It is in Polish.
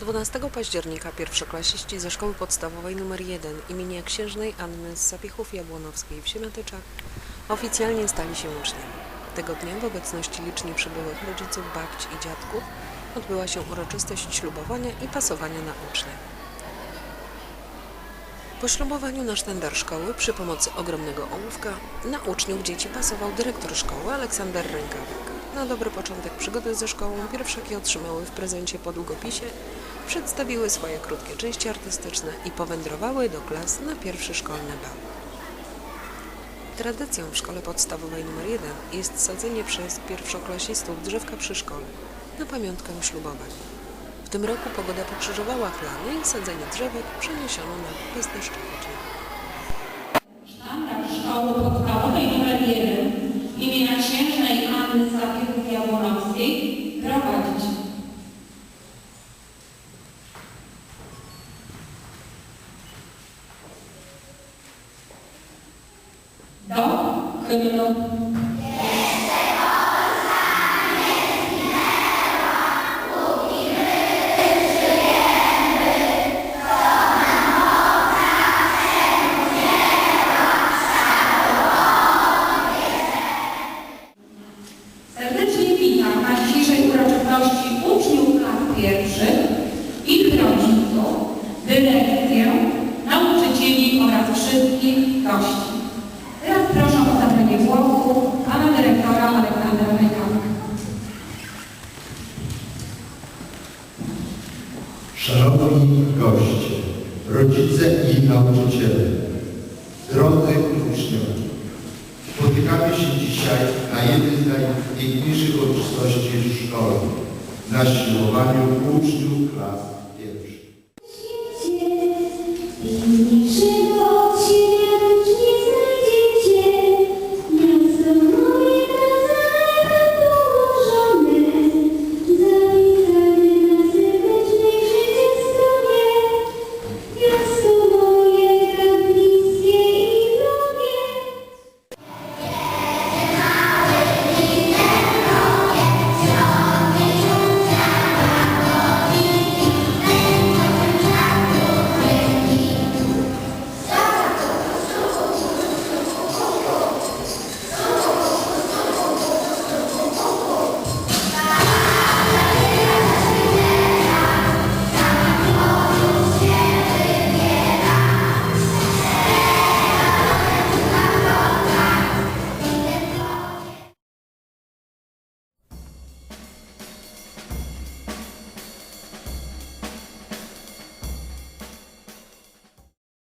12 października pierwszoklasiści ze szkoły podstawowej nr 1 imienia księżnej Anny z Sapiechów Jabłonowskiej w Siemiatyczach oficjalnie stali się uczniami. Tego dnia w obecności licznie przybyłych rodziców, babci i dziadków odbyła się uroczystość ślubowania i pasowania na ucznia. Po ślubowaniu na sztandar szkoły przy pomocy ogromnego ołówka na uczniów dzieci pasował dyrektor szkoły Aleksander Rękawek. Na dobry początek przygody ze szkołą pierwszaki otrzymały w prezencie po długopisie, przedstawiły swoje krótkie części artystyczne i powędrowały do klas na pierwszy szkolny bal. Tradycją w szkole podstawowej nr 1 jest sadzenie przez pierwszoklasistów drzewka przy szkole na pamiątkę ślubowań. W tym roku pogoda pokrzyżowała plany i sadzenie drzewek przeniesiono na bezdeszczowy dzień. Sztandar Szkoły Podstawowej nr 1 imienia księżnej Anny z Zapiechów Jabłonowskiej prowadzić do hymnu Serdecznie witam na dzisiejszej uroczystości uczniów klas pierwszych, ich rodziców, dyrekcję, nauczycieli oraz wszystkich gości. Głosu pana dyrektora Aleksandra Rejkana. Szanowni goście, rodzice i nauczyciele, drodzy uczniowie, spotykamy się dzisiaj na jednej z najpiękniejszych uroczystości szkoły, na ślubowaniu uczniów klas